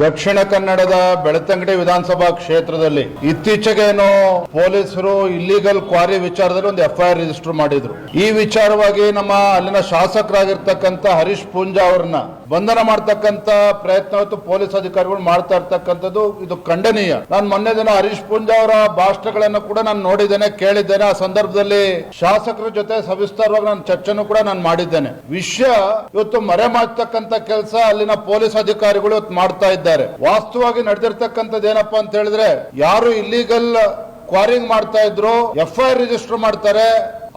ದಕ್ಷಿಣ ಕನ್ನಡದ ಬೆಳತಂಗಡಿ ವಿಧಾನಸಭಾ ಕ್ಷೇತ್ರದಲ್ಲಿ ಇತ್ತೀಚೆಗೇನು ಪೊಲೀಸರು ಇಲ್ಲಿಗಲ್ ಕ್ವಾರಿ ವಿಚಾರದಲ್ಲಿ ಒಂದು ಎಫ್ಐಆರ್ ರಿಜಿಸ್ಟರ್ ಮಾಡಿದ್ರು. ಈ ವಿಚಾರವಾಗಿ ನಮ್ಮ ಅಲ್ಲಿನ ಶಾಸಕರಾಗಿರ್ತಕ್ಕಂಥ ಹರೀಶ್ ಪೂಂಜಾ ಅವರನ್ನ ಬಂಧನ ಮಾಡ್ತಕ್ಕಂತ ಪ್ರಯತ್ನ ಪೊಲೀಸ್ ಅಧಿಕಾರಿಗಳು ಮಾಡ್ತಾ ಇರ್ತಕ್ಕಂಥದ್ದು ಇದು ಖಂಡನೀಯ. ನಾನು ಮೊನ್ನೆ ದಿನ ಹರೀಶ್ ಪೂಂಜಾ ಅವರ ಭಾಷಣಗಳನ್ನು ಕೂಡ ನಾನು ನೋಡಿದ್ದೇನೆ, ಕೇಳಿದ್ದೇನೆ. ಆ ಸಂದರ್ಭದಲ್ಲಿ ಶಾಸಕರ ಜೊತೆ ಸವಿಸ್ತಾರವಾಗಿ ನಾನು ಚರ್ಚೆನೂ ಕೂಡ ನಾನು ಮಾಡಿದ್ದೇನೆ. ವಿಷಯ ಇವತ್ತು ಮರೆ ಮಾಡ್ತಕ್ಕಂಥ ಕೆಲಸ ಅಲ್ಲಿನ ಪೊಲೀಸ್ ಅಧಿಕಾರಿಗಳು ಇವತ್ತು ಮಾಡ್ತಾ ಇದ್ದಾರೆ. ವಾಸ್ತವವಾಗಿ ನಡೆದಿರ್ತಕ್ಕಂಥದ್ದು ಏನಪ್ಪಾ ಅಂತ ಹೇಳಿದ್ರೆ, ಯಾರು ಇಲ್ಲಿಗಲ್ ಕ್ವಾರಿಂಗ್ ಮಾಡ್ತಾ ಇದ್ರು ಎಫ್ ಐ ಆರ್ ರಿಜಿಸ್ಟರ್ ಮಾಡ್ತಾರೆ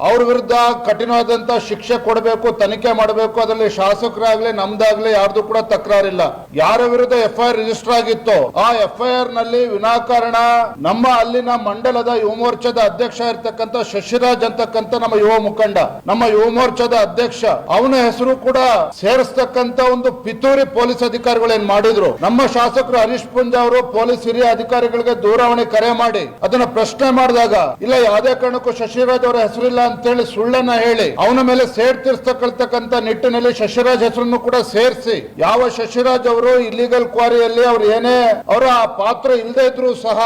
ಅವ್ರ ವಿರುದ್ಧ ಕಠಿಣವಾದಂತ ಶಿಕ್ಷೆ ಕೊಡಬೇಕು, ತನಿಖೆ ಮಾಡಬೇಕು, ಅದರಲ್ಲಿ ಶಾಸಕರಾಗ್ಲಿ, ನಮ್ದಾಗ್ಲಿ ಯಾರ್ದು ಕೂಡ ತಕರಾರಿಲ್ಲ. ಯಾರ ವಿರುದ್ಧ ಎಫ್ ಐ ಆರ್ ರಿಜಿಸ್ಟರ್ ಆಗಿತ್ತು, ಆ ಎಫ್ ಐ ಆರ್ನಲ್ಲಿ ವಿನಾಕಾರಣ ನಮ್ಮ ಅಲ್ಲಿನ ಮಂಡಲದ ಯುವ ಮೋರ್ಚಾದ ಅಧ್ಯಕ್ಷ ಇರ್ತಕ್ಕಂಥ ಶಶಿರಾಜ್ ಅಂತಕ್ಕಂಥ ನಮ್ಮ ಯುವ ಮುಖಂಡ, ನಮ್ಮ ಯುವ ಮೋರ್ಚಾದ ಅಧ್ಯಕ್ಷ, ಅವನ ಹೆಸರು ಕೂಡ ಸೇರಿಸ್ತಕ್ಕಂತ ಒಂದು ಪಿತೂರಿ ಪೊಲೀಸ್ ಅಧಿಕಾರಿಗಳು ಏನ್ ಮಾಡಿದ್ರು? ನಮ್ಮ ಶಾಸಕರು ಹರೀಶ್ ಪುಂಜ ಅವರು ಪೊಲೀಸ್ ಹಿರಿಯ ಅಧಿಕಾರಿಗಳಿಗೆ ದೂರವಾಣಿ ಕರೆ ಮಾಡಿ, ಅದನ್ನ ಪ್ರಶ್ನೆ ಮಾಡಿದಾಗ, ಇಲ್ಲ ಯಾವುದೇ ಕಾರಣಕ್ಕೂ ಶಶಿರಾಜ್ ಅವರ ಹೆಸರಿಲ್ಲ ಅಂತೇಳಿ ಸುಳ್ಳನ್ನ ಹೇಳಿ, ಅವನ ಮೇಲೆ ಸೇಡ್ ನಿಟ್ಟಿನಲ್ಲಿ ಶಶಿರಾಜ್ ಹೆಸರನ್ನು ಕೂಡ ಸೇರಿಸಿ, ಯಾವ ಶಶಿರಾಜ್ ಅವರು ಇಲ್ಲಿಗಲ್ ಕ್ವಾರಿಯಲ್ಲಿ ಅವ್ರು ಏನೇ, ಅವರ ಪಾತ್ರ ಇಲ್ಲದೆ ಇದ್ರು ಸಹ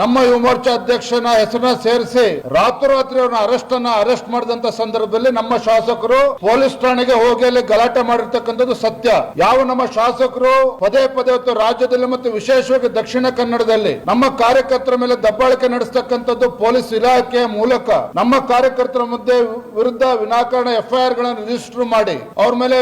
ನಮ್ಮ ಯುವ ಮೋರ್ಚಾ ಅಧ್ಯಕ್ಷನ ಹೆಸರನ್ನ ಸೇರಿಸಿ, ರಾತ್ರೋರಾತ್ರಿ ಅವ್ರನ್ನ ಅರೆಸ್ಟ್ ಅನ್ನ ಅರೆಸ್ಟ್ ಮಾಡಿದಂತ ಸಂದರ್ಭದಲ್ಲಿ ನಮ್ಮ ಶಾಸಕರು ಪೊಲೀಸ್ ಠಾಣೆಗೆ ಹೋಗಿ ಅಲ್ಲಿ ಗಲಾಟೆ ಮಾಡಿರ್ತಕ್ಕಂಥದ್ದು ಸತ್ಯ. ಯಾವ ನಮ್ಮ ಶಾಸಕರು ಪದೇ ಪದೇ ಹೊತ್ತು ರಾಜ್ಯದಲ್ಲಿ ಮತ್ತು ವಿಶೇಷವಾಗಿ ದಕ್ಷಿಣ ಕನ್ನಡದಲ್ಲಿ ನಮ್ಮ ಕಾರ್ಯಕರ್ತರ ಮೇಲೆ ದಬ್ಬಾಳಿಕೆ ನಡೆಸ್ತಕ್ಕಂಥದ್ದು ಪೊಲೀಸ್ ಇಲಾಖೆ ಮೂಲಕ. ನಮ್ಮ ಕಾರ್ಯಕರ್ತರ ಮಧ್ಯೆ ವಿರುದ್ಧ ವಿನಾಕಾರಣ ಎಫ್ಐಆರ್ಗಳನ್ನು ರಿಜಿಸ್ಟರ್ ಮಾಡಿ ಅವ್ರ ಮೇಲೆ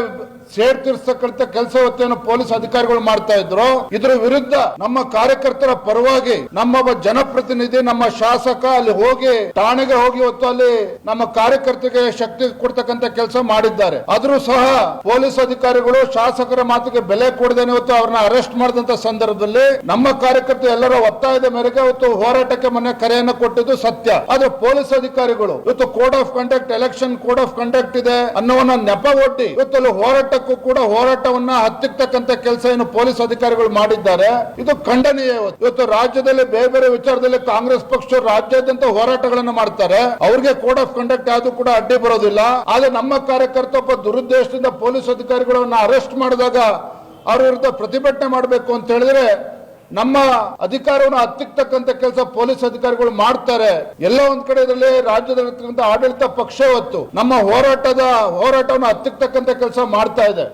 ಸೇಡ್ ತೀರ್ಸ್ತಕ್ಕಂಥ ಕೆಲಸ ಹೊತ್ತೇನು ಪೊಲೀಸ್ ಅಧಿಕಾರಿಗಳು ಮಾಡ್ತಾ ಇದ್ರು. ಇದರ ವಿರುದ್ಧ ನಮ್ಮ ಕಾರ್ಯಕರ್ತರ ಪರವಾಗಿ ನಮ್ಮ ಜನಪ್ರತಿನಿಧಿ, ನಮ್ಮ ಶಾಸಕ ಅಲ್ಲಿ ಹೋಗಿ, ಠಾಣೆಗೆ ಹೋಗಿ ಹೊತ್ತು ಅಲ್ಲಿ ನಮ್ಮ ಕಾರ್ಯಕರ್ತರಿಗೆ ಶಕ್ತಿ ಕೊಡ್ತಕ್ಕಂತ ಕೆಲಸ ಮಾಡಿದ್ದಾರೆ. ಆದ್ರೂ ಸಹ ಪೊಲೀಸ್ ಅಧಿಕಾರಿಗಳು ಶಾಸಕರ ಮಾತಿಗೆ ಬೆಲೆ ಕೊಡದೇನೆ ಹೊತ್ತು ಅವ್ರನ್ನ ಅರೆಸ್ಟ್ ಮಾಡಿದಂತ ಸಂದರ್ಭದಲ್ಲಿ ನಮ್ಮ ಕಾರ್ಯಕರ್ತರು ಎಲ್ಲರ ಒತ್ತಾಯದ ಮೇರೆಗೆ ಇವತ್ತು ಹೋರಾಟಕ್ಕೆ ಮೊನ್ನೆ ಕರೆಯನ್ನು ಕೊಟ್ಟಿದ್ದು ಸತ್ಯ. ಆದ್ರೆ ಪೊಲೀಸ್ ಅಧಿಕಾರಿಗಳು ಇವತ್ತು code of conduct election code of conduct ಇದೆ ಅನ್ನೋವನ್ನ ನೆಪ ಒಡ್ಡಿ ಇವತ್ತು ಅಲ್ಲಿ ಹೋರಾಟಕ್ಕೂ ಕೂಡ ಹೋರಾಟವನ್ನ ಹತ್ತಿರ್ತಕ್ಕಂಥ ಕೆಲಸ ಏನು ಪೊಲೀಸ್ ಅಧಿಕಾರಿಗಳು ಮಾಡಿದ್ದಾರೆ. ಇದು ಖಂಡನೀಯ ಇವತ್ತು. ರಾಜ್ಯದಲ್ಲಿ ಬೇರೆ ಬೇರೆ ವಿಚಾರದಲ್ಲಿ ಕಾಂಗ್ರೆಸ್ ಪಕ್ಷ ರಾಜ್ಯಾದ್ಯಂತ ಹೋರಾಟಗಳನ್ನು ಮಾಡ್ತಾರೆ. ಅವ್ರಿಗೆ ಕೋಡ್ ಆಫ್ ಕಂಡಕ್ಟ್ ಯಾವುದು ಕೂಡ ಅಡ್ಡಿ ಬರೋದಿಲ್ಲ. ಆದ್ರೆ ನಮ್ಮ ಕಾರ್ಯಕರ್ತ ಒಬ್ಬ ದುರುದ್ದೇಶದಿಂದ ಪೊಲೀಸ್ ಅಧಿಕಾರಿಗಳನ್ನ ಅರೆಸ್ಟ್ ಮಾಡಿದಾಗ ಅವ್ರ ವಿರುದ್ಧ ಪ್ರತಿಭಟನೆ ಮಾಡಬೇಕು ಅಂತ ಹೇಳಿದ್ರೆ ನಮ್ಮ ಅಧಿಕಾರವನ್ನು ಹತ್ತಿಕ್ತಕ್ಕಂತ ಕೆಲಸ ಪೊಲೀಸ್ ಅಧಿಕಾರಿಗಳು ಮಾಡ್ತಾರೆ. ಎಲ್ಲ ಒಂದ್ ಕಡೆ ಇದರಲ್ಲಿ ರಾಜ್ಯದಲ್ಲಿರ್ತಕ್ಕಂಥ ಆಡಳಿತ ಪಕ್ಷ ಹೊತ್ತು ನಮ್ಮ ಹೋರಾಟದ ಹೋರಾಟವನ್ನು ಹತ್ತಿಕ್ತಕ್ಕಂಥ ಕೆಲಸ ಮಾಡ್ತಾ ಇದೆ.